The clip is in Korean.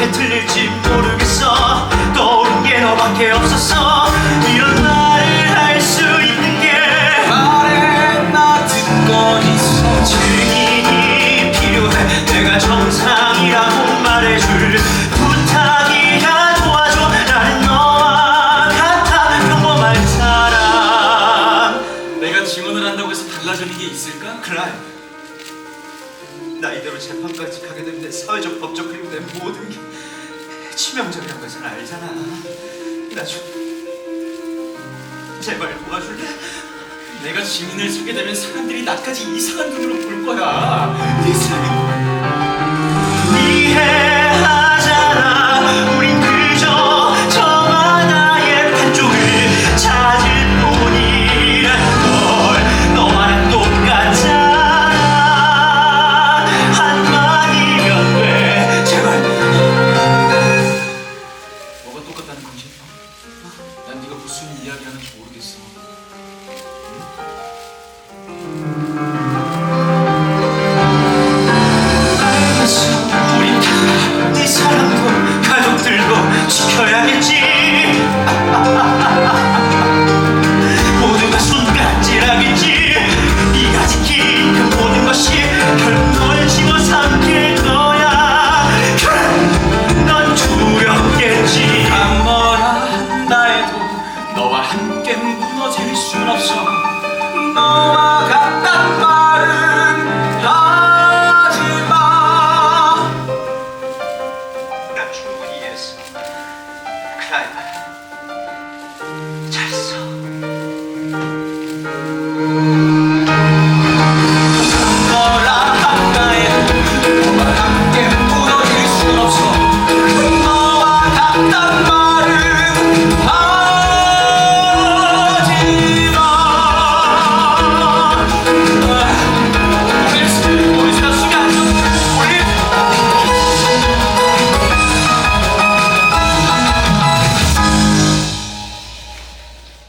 어? 어떻게 틀릴지 모르겠어. 떠오른 게 너밖에 없었어. 이런 말을 할 수 있는 게 말해 나 듣고 있어. 증인이 필요해. 내가 정상이라고 말해줄 부탁이야 도와줘. 나는 너와 같아. 평범한 사람. 내가 지원을 한다고 해서 달라지는 게 있을까? 클라이 나이대로 재판까지 가게 되면 내 사회적 법적 그리고 내 모든 게 치명적이라는 것을 알잖아 나좀 제발 도와줄래? 내가 증인을 서게 되면 사람들이 나까지 이상한 눈으로 볼 거야 알